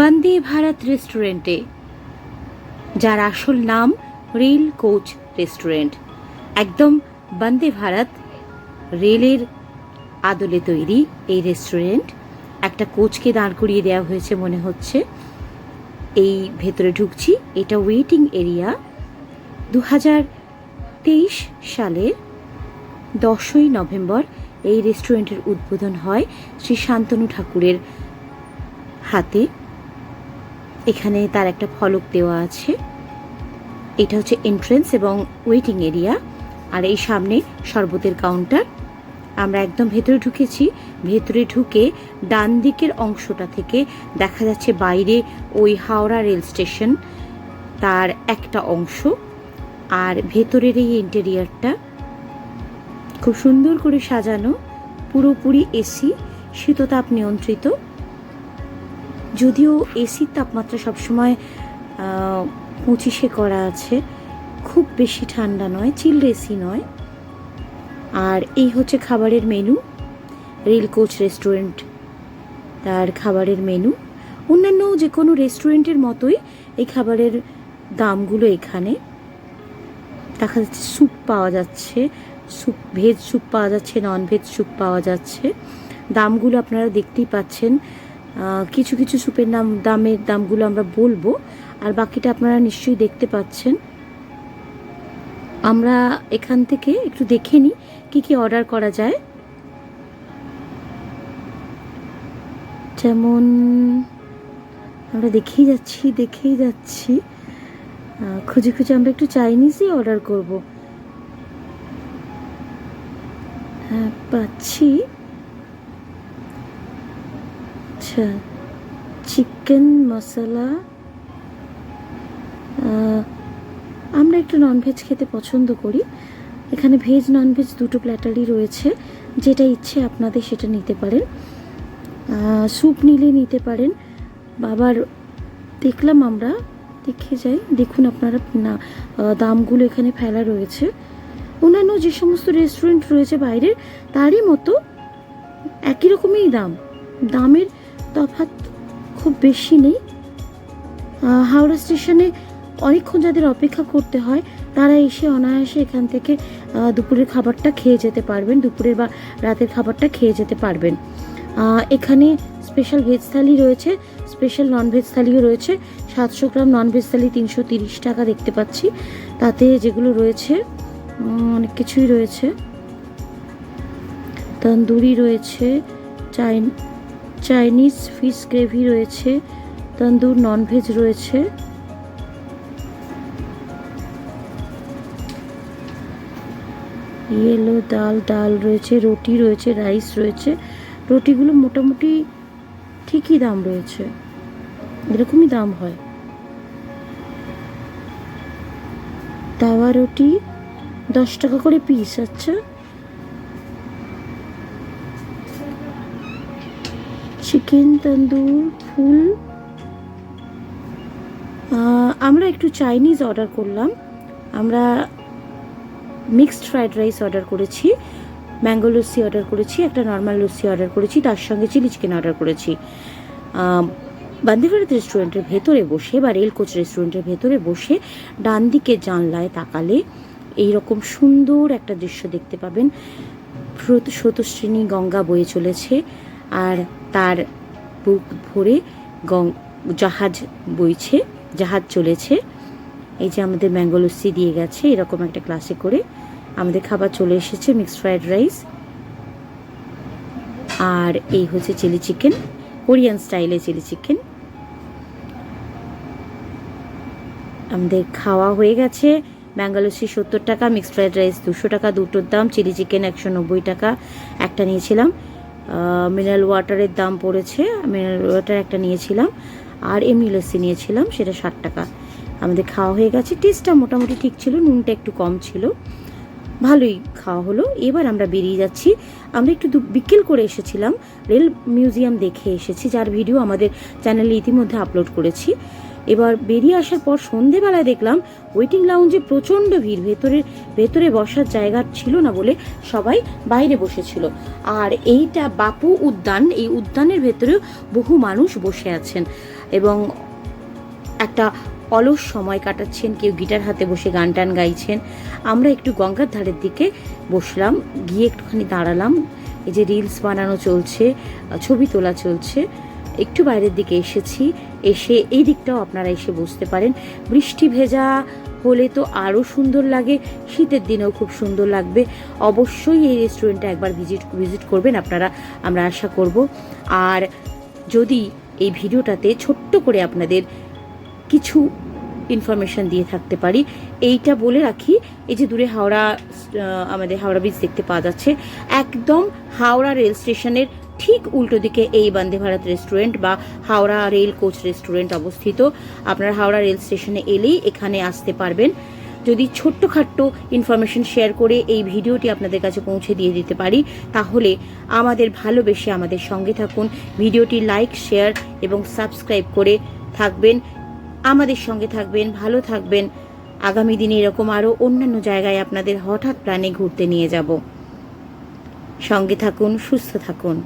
বন্দে ভারত রেস্টুরেন্টে, যার আসল নাম রেল কোচ রেস্টুরেন্ট। একদম বন্দে ভারত রেলের আদলে তৈরি এই রেস্টুরেন্ট। একটা কোচকে দাঁড় করিয়ে দেওয়া হয়েছে মনে হচ্ছে। এই ভেতরে ঢুকছি। এটা ওয়েটিং এরিয়া। দু হাজার তেইশ সালের দশই নভেম্বর এই রেস্টুরেন্টের উদ্বোধন হয় শ্রী শান্তনু ঠাকুরের হাতে। এখানে তার একটা ফলক দেওয়া আছে। এটা হচ্ছে এন্ট্রেন্স এবং ওয়েটিং এরিয়া আর এই সামনে শরবতের কাউন্টার আমরা একদম ভেতরে ঢুকেছি। ভেতরে ঢুকে ডান দিকের অংশটা থেকে দেখা যাচ্ছে বাইরে ওই হাওড়া রেল স্টেশন তার একটা অংশ। আর ভেতরের এই ইন্টেরিয়ারটা খুব সুন্দর করে সাজানো। পুরোপুরি এসি, শীততাপ নিয়ন্ত্রিত। যদিও এসির তাপমাত্রা সবসময় পঁচিশে করা আছে, খুব বেশি ঠান্ডা নয়, চিল্ড এসি নয়। আর এই হচ্ছে খাবারের মেনু রেল কোচ রেস্টুরেন্ট তার খাবারের মেনু। অন্যান্য যে কোনো রেস্টুরেন্টের মতোই এই খাবারের দামগুলো এখানে। দেখা যাচ্ছে স্যুপ পাওয়া যাচ্ছে, স্যুপ, ভেজ স্যুপ পাওয়া যাচ্ছে নন ভেজ স্যুপ পাওয়া যাচ্ছে। দামগুলো আপনারা দেখতেই পাচ্ছেন। কিছু কিছু স্যুপের নাম, দামের দামগুলো আমরা বলব, আর বাকিটা আপনারা নিশ্চয়ই দেখতে পাচ্ছেন। আমরা এখান থেকে একটু দেখে নিই কী কী অর্ডার করা যায়। যেমন, আমরা দেখেই যাচ্ছি দেখেই যাচ্ছি। খুঁজে খুঁজে আমরা একটু চাইনিজই অর্ডার করব। হ্যাঁ পাচ্ছি। আচ্ছা চিকেন মশলা আমরা একটু ননভেজ খেতে পছন্দ করি। এখানে ভেজ ননভেজ দুটো প্ল্যাটারই রয়েছে। যেটা ইচ্ছে আপনাদের সেটা নিতে পারেন। স্যুপ নিলে নিতে পারেন। বাবার, দেখলাম আমরা, দেখে যাই। দেখুন আপনারা, না দামগুলো এখানে ফেলা রয়েছে। অন্যান্য যে সমস্ত রেস্টুরেন্ট রয়েছে বাইরের, তারই মতো একই রকমই দাম। দামের তফাৎ খুব বেশি নেই। হাওড়া স্টেশনে অনেকক্ষণ যাদের অপেক্ষা করতে হয়, তারা এসে অনায়াসে এখান থেকে দুপুরের খাবারটা খেয়ে যেতে পারবেন, দুপুরের বা রাতের খাবারটা খেয়ে যেতে পারবেন। এখানে স্পেশাল ভেজ থালি রয়েছে স্পেশাল নন ভেজ থালিও রয়েছে, সাতশো গ্রাম নন ভেজ থালি তিনশো তিরিশ টাকা দেখতে পাচ্ছি। তাতে যেগুলো রয়েছে অনেক কিছুই রয়েছে। তন্দুরি রয়েছে চাইন চাইনিজ ফিশ গ্রেভি রয়েছে, তন্দুর ননভেজ রয়েছে। ইয়েলো ডাল ডাল রয়েছে, রুটি রয়েছে রাইস রয়েছে। রুটিগুলো মোটামুটি ঠিকই দাম রয়েছে, এরকমই দাম হয়। তাওয়া রুটি দশ টাকা করে পিস আচ্ছা। Chicken tandoor full. আমরা একটু চাইনিজ অর্ডার করলাম। আমরা মিক্সড ফ্রাইড রাইস অর্ডার করেছি ম্যাঙ্গো লস্যি অর্ডার করেছি একটা নর্মাল লস্যি অর্ডার করেছি তার সঙ্গে চিলি চিকেন অর্ডার করেছি। আহ, বন্দে ভারত রেস্টুরেন্টের ভেতরে বসে বা রেলকোচ রেস্টুরেন্টের ভেতরে বসে ডান দিকে জানলায় তাকালে এই রকম সুন্দর একটা দৃশ্য দেখতে পাবেন। স্রোত- স্রোতশ্রেণী গঙ্গা বয়ে চলেছে। আর তার বুক ভরে গং জাহাজ বইছে, জাহাজ চলেছে। এই যে আমাদের ম্যাঙ্গো লস্যি দিয়ে গেছে, এরকম একটা ক্লাসে করে আমাদের খাবার চলে এসেছে মিক্সড ফ্রাইড রাইস আর এই হচ্ছে চিলি চিকেন কোরিয়ান স্টাইলে চিলি চিকেন আমাদের খাওয়া হয়ে গেছে ব্যাঙ্গালোসি সত্তর টাকা মিক্সড ফ্রাইড রাইস দুশো টাকা, দুটোর দাম চিলি চিকেন একশো নব্বই টাকা। একটা নিয়েছিলাম। মিনারেল ওয়াটারের দাম পড়েছে। মিনারেল ওয়াটার একটা নিয়েছিলাম। আর এমনি লস্যি নিয়েছিলাম, সেটা ষাট টাকা। আমাদের খাওয়া হয়ে গেছে। টেস্টটা মোটামুটি ঠিক ছিল, নুনটা একটু কম ছিল। ভালোই খাওয়া হলো। এবার আমরা বেরিয়ে যাচ্ছি। আমরা একটু বিকেল করে এসেছিলাম। রেল মিউজিয়াম দেখে এসেছি, যার ভিডিও আমাদের চ্যানেলে ইতিমধ্যে আপলোড করেছি। এবার বেরিয়ে আসার পর সন্ধেবেলায় দেখলাম ওয়েটিং লাউঞ্জে প্রচণ্ড ভিড়। ভেতরের, ভেতরে বসার জায়গা ছিল না বলে সবাই বাইরে বসেছিল। আর এইটা বাপু উদ্যান, এই উদ্যানের ভেতরেও বহু মানুষ বসে আছেন এবং একটা অলস সময় কাটাচ্ছেন, কেউ গিটার হাতে বসে গান টান গাইছেন। আমরা একটু গঙ্গার ধারের দিকে বসলাম, গিয়ে একটুখানি দাঁড়ালাম। এই যে রিলস বানানো চলছে, ছবি তোলা চলছে। একটু বাইরের দিকে এসেছি, এসে এই দিকটাও আপনারা এসে বুঝতে পারেন। বৃষ্টি ভেজা হলে তো আরও সুন্দর লাগে, শীতের দিনেও খুব সুন্দর লাগবে। অবশ্যই এই রেস্টুরেন্টটা একবার ভিজিট ভিজিট করবেন আপনারা, আমরা আশা করব। আর যদি এই ভিডিওটাতে ছোট্ট করে আপনাদের কিছু ইনফরমেশন দিয়ে থাকতে পারি, এইটা বলে রাখি, এই যে দূরে হাওড়া আমাদের হাওড়া ব্রিজ দেখতে পাওয়া যাচ্ছে। একদম হাওড়া রেল স্টেশনের ঠিক উল্টো দিকে এই বন্দে ভারত রেস্টুরেন্ট বা হাওড়া রেল কোচ রেস্টুরেন্ট অবস্থিত। আপনারা হাওড়া রেল স্টেশনে এলেই এখানে আসতে পারবেন। যদি ছোট্টখাট্ট ইনফরমেশন শেয়ার করে এই ভিডিওটি আপনাদের কাছে পৌঁছে দিয়ে দিতে পারি, তাহলে আমাদের ভালোবেসে আমাদের সঙ্গে থাকুন। ভিডিওটি লাইক শেয়ার এবং সাবস্ক্রাইব করে থাকবেন। আমাদের সঙ্গে থাকবেন, ভালো থাকবেন। আগামী দিনে এরকম আরও অন্যান্য জায়গায় আপনাদের হঠাৎ প্ল্যানে ঘুরতে নিয়ে যাব। সঙ্গে থাকুন, সুস্থ থাকুন।